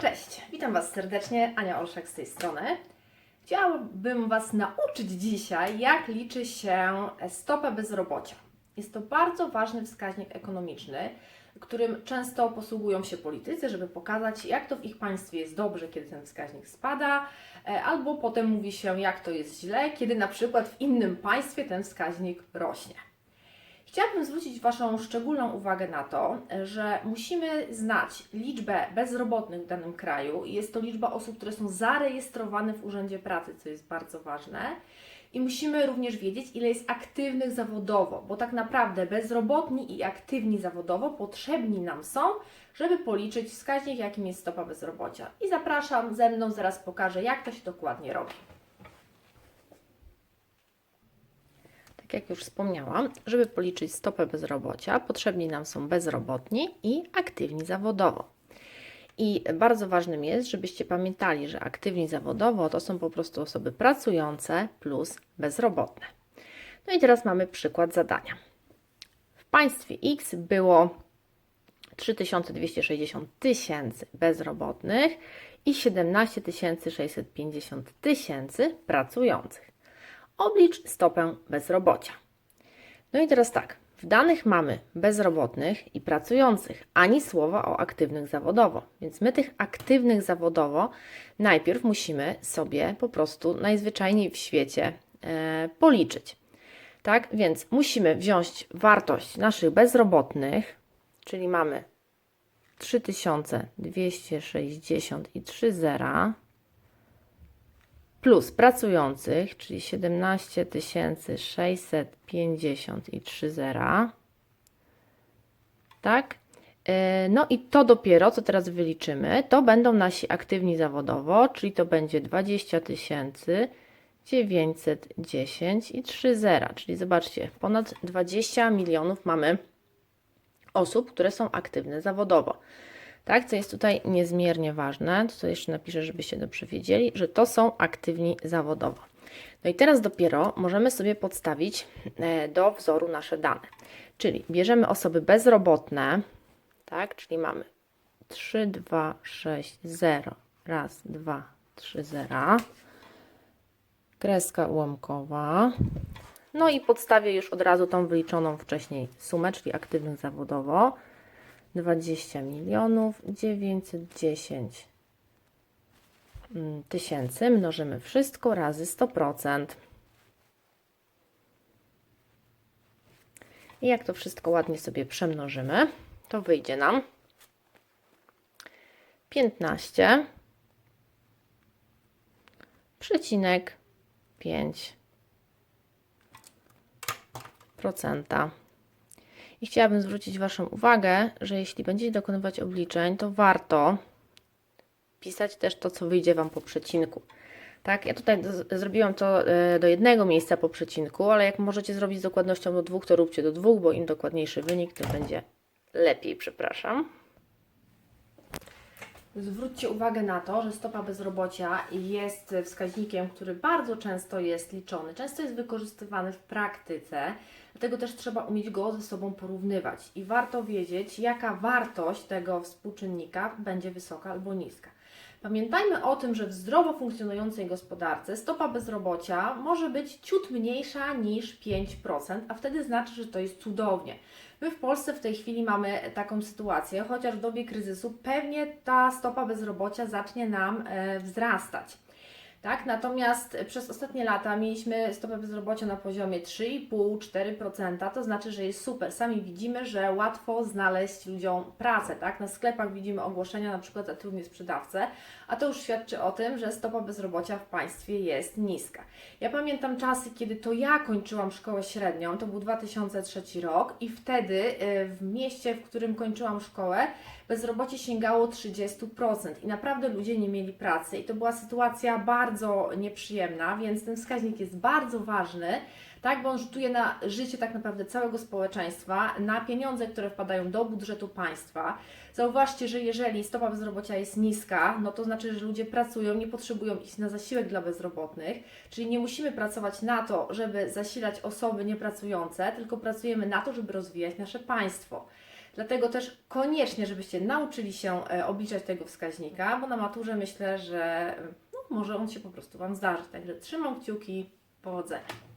Cześć, witam Was serdecznie, Ania Olszak z tej strony. Chciałabym Was nauczyć dzisiaj, jak liczy się stopę bezrobocia. Jest to bardzo ważny wskaźnik ekonomiczny, którym często posługują się politycy, żeby pokazać, jak to w ich państwie jest dobrze, kiedy ten wskaźnik spada, e, albo potem mówi się, jak to jest źle, kiedy na przykład w innym państwie ten wskaźnik rośnie. Chciałabym zwrócić Waszą szczególną uwagę na to, że musimy znać liczbę bezrobotnych w danym kraju. Jest to liczba osób, które są zarejestrowane w Urzędzie Pracy, co jest bardzo ważne. I musimy również wiedzieć, ile jest aktywnych zawodowo, bo tak naprawdę bezrobotni i aktywni zawodowo potrzebni nam są, żeby policzyć wskaźnik, jakim jest stopa bezrobocia. I zapraszam ze mną, zaraz pokażę, jak to się dokładnie robi. Jak już wspomniałam, żeby policzyć stopę bezrobocia, potrzebni nam są bezrobotni i aktywni zawodowo. I bardzo ważnym jest, żebyście pamiętali, że aktywni zawodowo to są po prostu osoby pracujące plus bezrobotne. No i teraz mamy przykład zadania. W państwie X było 3260 tysięcy bezrobotnych i 17 650 tysięcy pracujących. Oblicz stopę bezrobocia. No i teraz tak, w danych mamy bezrobotnych i pracujących, ani słowa o aktywnych zawodowo. Więc my tych aktywnych zawodowo najpierw musimy sobie po prostu najzwyczajniej w świecie e, policzyć. Tak, więc musimy wziąć wartość naszych bezrobotnych, czyli mamy 3260 i 3 zera, plus pracujących, czyli 17 650 i 3 zera. Tak? E, No i to dopiero, co teraz wyliczymy, to będą nasi aktywni zawodowo, czyli to będzie 20 910 i 3 zera. Czyli zobaczcie, ponad 20 milionów mamy osób, które są aktywne zawodowo. Tak, co jest tutaj niezmiernie ważne, to jeszcze napiszę, żebyście dobrze wiedzieli, że to są aktywni zawodowo. No i teraz dopiero możemy sobie podstawić e, do wzoru nasze dane. Czyli bierzemy osoby bezrobotne, tak, czyli mamy 3, 2, 6, 0, raz, 2, 3, 0, kreska ułamkowa. No i podstawię już od razu tą wyliczoną wcześniej sumę, czyli aktywnych zawodowo. 20 milionów 910 mm, tysięcy mnożymy wszystko razy 100%. I jak to wszystko ładnie sobie przemnożymy, to wyjdzie nam 15 przecinek 5 procenta. I chciałabym zwrócić Waszą uwagę, że jeśli będziecie dokonywać obliczeń, to warto pisać też to, co wyjdzie Wam po przecinku. Tak, ja tutaj zrobiłam to e, do jednego miejsca po przecinku, ale jak możecie zrobić z dokładnością do dwóch, to róbcie do dwóch, bo im dokładniejszy wynik, to będzie lepiej, przepraszam. Zwróćcie uwagę na to, że stopa bezrobocia jest wskaźnikiem, który bardzo często jest liczony, często jest wykorzystywany w praktyce, dlatego też trzeba umieć go ze sobą porównywać i warto wiedzieć, jaka wartość tego współczynnika będzie wysoka albo niska. Pamiętajmy o tym, że w zdrowo funkcjonującej gospodarce stopa bezrobocia może być ciut mniejsza niż 5%, a wtedy znaczy, że to jest cudownie. My w Polsce w tej chwili mamy taką sytuację, chociaż w dobie kryzysu pewnie ta stopa bezrobocia zacznie nam e, wzrastać. Tak? Natomiast przez ostatnie lata mieliśmy stopę bezrobocia na poziomie 3,5-4%, to znaczy, że jest super. Sami widzimy, że łatwo znaleźć ludziom pracę. Tak? Na sklepach widzimy ogłoszenia na przykład zatrudnię sprzedawcę, a to już świadczy o tym, że stopa bezrobocia w państwie jest niska. Ja pamiętam czasy, kiedy to ja kończyłam szkołę średnią, to był 2003 rok i wtedy y, w mieście, w którym kończyłam szkołę, bezrobocie sięgało 30% i naprawdę ludzie nie mieli pracy i to była sytuacja bardzo nieprzyjemna, więc ten wskaźnik jest bardzo ważny, tak, bo on rzutuje na życie tak naprawdę całego społeczeństwa, na pieniądze, które wpadają do budżetu państwa. Zauważcie, że jeżeli stopa bezrobocia jest niska, no to znaczy, że ludzie pracują, nie potrzebują iść na zasiłek dla bezrobotnych, czyli nie musimy pracować na to, żeby zasilać osoby niepracujące, tylko pracujemy na to, żeby rozwijać nasze państwo. Dlatego też koniecznie, żebyście nauczyli się e, obliczać tego wskaźnika, bo na maturze myślę, że może on się po prostu Wam zdarzyć. Także trzymam kciuki, powodzenia.